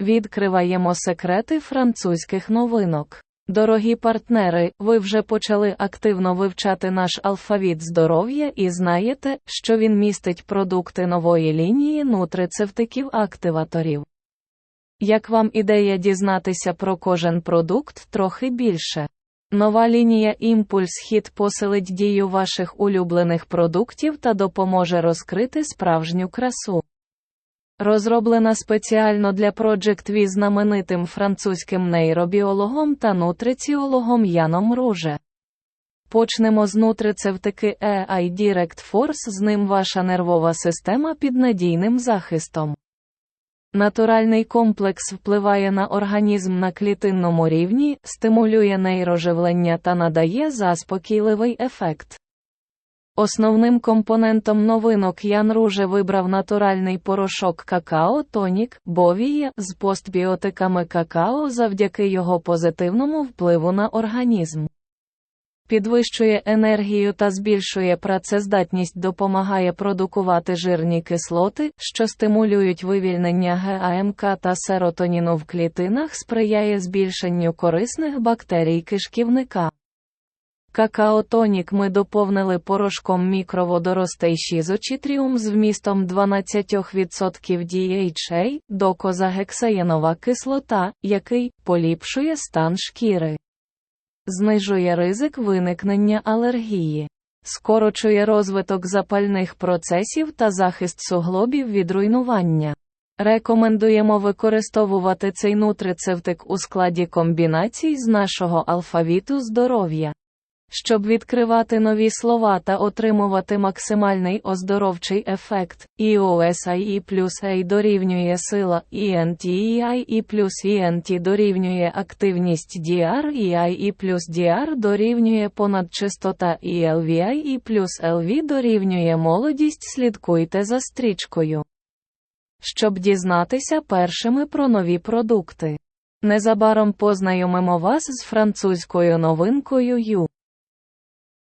Відкриваємо секрети французьких новинок. Дорогі партнери, ви вже почали активно вивчати наш алфавіт здоров'я і знаєте, що він містить продукти нової лінії нутрицевтиків-активаторів. Як вам ідея дізнатися про кожен продукт трохи більше? Нова лінія Імпульс Хіт посилить дію ваших улюблених продуктів та допоможе розкрити справжню красу. Розроблена спеціально для Project V знаменитим французьким нейробіологом та нутриціологом Яном Руже. Почнемо з нутрицевтики AI Direct Force, з ним ваша нервова система під надійним захистом. Натуральний комплекс впливає на організм на клітинному рівні, стимулює нейроживлення та надає заспокійливий ефект. Основним компонентом новинок Ян Руже вибрав натуральний порошок какао тонік Бовія з постбіотиками какао завдяки його позитивному впливу на організм. Підвищує енергію та збільшує працездатність, допомагає продукувати жирні кислоти, що стимулюють вивільнення ГАМК та серотоніну в клітинах, сприяє збільшенню корисних бактерій кишківника. Какаотонік ми доповнили порошком мікроводоростей шізочітріум з вмістом 12% DHA, докозагексаєнова кислота, який поліпшує стан шкіри, знижує ризик виникнення алергії, скорочує розвиток запальних процесів та захист суглобів від руйнування. Рекомендуємо використовувати цей нутрицевтик у складі комбінацій з нашого алфавіту здоров'я. Щоб відкривати нові слова та отримувати максимальний оздоровчий ефект, EOSIE плюс A дорівнює сила ENTEIE плюс ENT дорівнює активність DR EIE плюс DR дорівнює понад чистота і плюс LV дорівнює молодість слідкуйте за стрічкою. Щоб дізнатися першими про нові продукти. Незабаром познайомимо вас з французькою новинкою Ю.